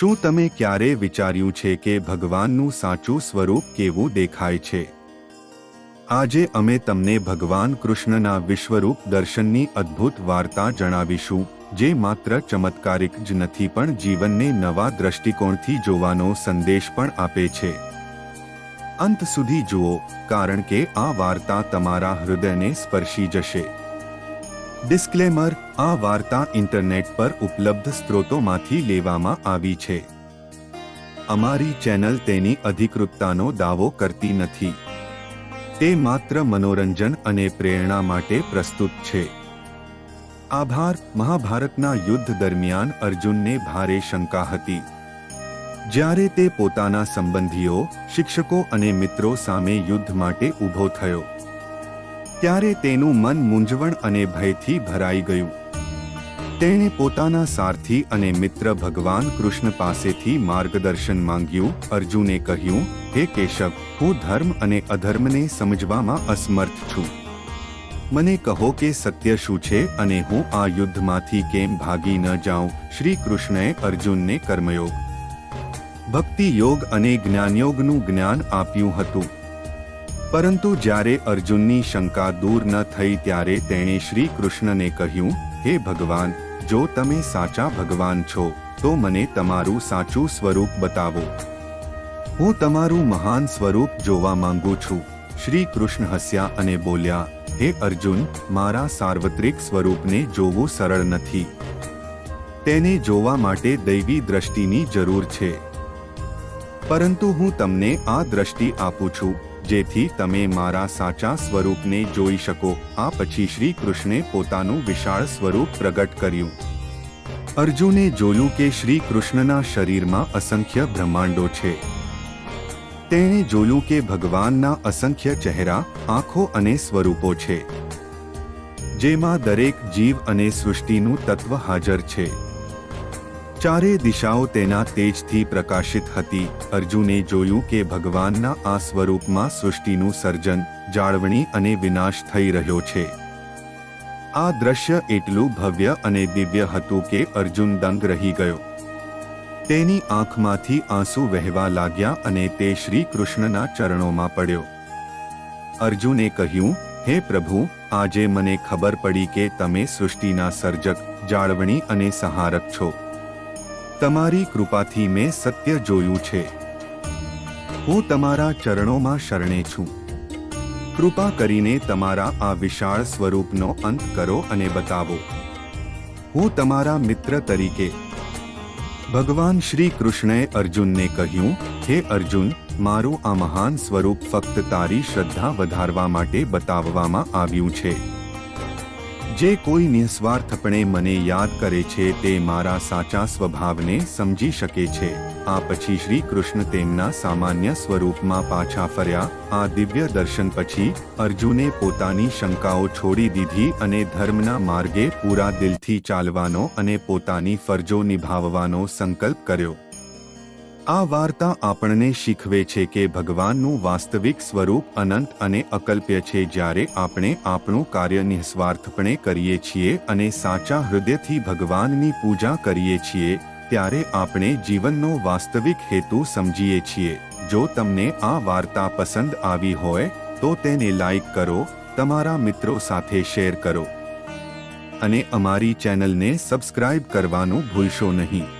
શું તમે ક્યારે વિચાર્યું છે કે ભગવાનનું સાચું સ્વરૂપ કેવું દેખાય છે? આજે અમે તમને ભગવાન કૃષ્ણના વિશ્વરૂપ દર્શનની અદ્ભુત વાર્તા જણાવીશું, જે માત્ર ચમત્કારિક જ નથી પણ જીવનને નવા દ્રષ્ટિકોણથી જોવાનો સંદેશ પણ આપે છે. અંત સુધી જુઓ, કારણ કે આ વાર્તા તમારા હૃદયને સ્પર્શી જશે. ડિસ્ક્લેમર આ વાર્તા ઇન્ટરનેટ પર ઉપલબ્ધ સ્ત્રોતોમાંથી લેવામાં આવી છે. અમારી ચેનલ તેની અધિકૃતતાનો દાવો કરતી નથી. તે માત્ર મનોરંજન અને પ્રેરણા માટે પ્રસ્તુત છે. આભાર, મહાભારતના યુદ્ધ દરમિયાન અર્જુનને ભારે શંકા હતી. જ્યારે તે પોતાના સંબંધીઓ, શિક્ષકો અને મિત્રો સામે યુદ્ધ માટે ઊભો થયો. ત્યારે તેનું મન મૂંઝવણ અને ભયથી ભરાઈ ગયું. તેણે પોતાના સારથી અને મિત્ર ભગવાન કૃષ્ણ પાસેથી માર્ગદર્શન માંગ્યું. અર્જુને કહ્યું, હે કેશવ, હું ધર્મ અને અધર્મને સમજવામાં અસમર્થ છું. મને કહો કે સત્ય શું છે અને હું આ યુદ્ધમાંથી કેમ ભાગી ન જાઉં? શ્રી કૃષ્ણએ અર્જુનને કર્મયોગ. ભક્તિ યોગ અને જ્ઞાનયોગનું જ્ઞાન આપ્યું હતું. પરંતુ જ્યારે અર્જુનની શંકા દૂર ન થઈ ત્યારે તેણે શ્રી કૃષ્ણને કહ્યું, હે ભગવાન, જો તમે સાચા ભગવાન છો, તો મને તમારું સાચું સ્વરૂપ બતાવો. હું તમારું મહાન સ્વરૂપ જોવા માંગુ છું. શ્રી કૃષ્ણ હસ્યા અને બોલ્યા, હે અર્જુન, મારા સાર્વત્રિક સ્વરૂપને જોવું સરળ નથી. તેને જોવા માટે દૈવી દ્રષ્ટિની જરૂર છે. પરંતુ હું તમને આ દ્રષ્ટિ આપું છું. જેથી તમે મારા સાચા સ્વરૂપને જોઈ શકો. આ પછી શ્રી કૃષ્ણે પોતાનું વિશાળ સ્વરૂપ પ્રગટ કર્યું. અર્જુને જોયું કે શ્રી કૃષ્ણના શરીરમાં અસંખ્ય બ્રહ્માંડો છે. તેણે જોયું કે ભગવાનના અસંખ્ય ચહેરા, આંખો અને સ્વરૂપો છે. જેમાં દરેક જીવ અને સૃષ્ટિનું તત્વ હાજર છે. ચારે દિશાઓ તેના તેજથી પ્રકાશિત હતી. અર્જુને જોયું કે ભગવાનના આ સ્વરૂપમાં સૃષ્ટિનું સર્જન, જાળવણી અને વિનાશ થઈ રહ્યો છે. આ દ્રશ્ય એટલું ભવ્ય અને દિવ્ય હતું કે અર્જુન દંગ રહી ગયો. તેની આંખમાંથી આંસુ વહેવા લાગ્યા અને તે શ્રી કૃષ્ણના ચરણોમાં પડ્યો. અર્જુને કહ્યું, હે પ્રભુ, આજે મને ખબર પડી કે તમે સૃષ્ટિના સર્જક, જાળવણી અને સહારક છો. તમારી કૃપાથી મેં સત્ય જોયું છે. હું તમારા ચરણોમાં શરણે છું. કૃપા કરીને તમારા આ વિશાળ સ્વરૂપનો અંત કરો અને બતાવો. હું તમારા મિત્ર તરીકે ભગવાન શ્રી કૃષ્ણએ અર્જુનને કહ્યું, હે અર્જુન, મારું આ મહાન સ્વરૂપ ફક્ત તારી શ્રદ્ધા વધારવા માટે બતાવવામાં આવ્યું છે. જે કોઈ નિસ્વાર્થપણે મને યાદ કરે છે તે મારા સાચા સ્વભાવને સમજી શકે છે. આ પછી શ્રી કૃષ્ણ તેમના સામાન્ય સ્વરૂપમાં પાછા ફર્યા. આ દિવ્ય દર્શન પછી અર્જુને પોતાની શંકાઓ છોડી દીધી અને ધર્મના માર્ગે પૂરા દિલથી ચાલવાનો અને પોતાની ફરજો નિભાવવાનો સંકલ્પ કર્યો. આ વાર્તા આપણને શીખવે છે કે ભગવાનનું વાસ્તવિક સ્વરૂપ અનંત અને અકલ્પ્ય છે જ્યારે આપણે આપણું કાર્ય નિસ્વાર્થપણે કરીએ છીએ અને સાચા હૃદયથી ભગવાનની પૂજા કરીએ છીએ, ત્યારે આપણે જીવનનો વાસ્તવિક હેતુ સમજીએ છીએ. જો તમને આ વાર્તા પસંદ આવી હોય, તો તેને લાઈક કરો, તમારા મિત્રો સાથે શેર કરો અને અમારી ચેનલને સબસ્ક્રાઇબ કરવાનું ભૂલશો નહીં.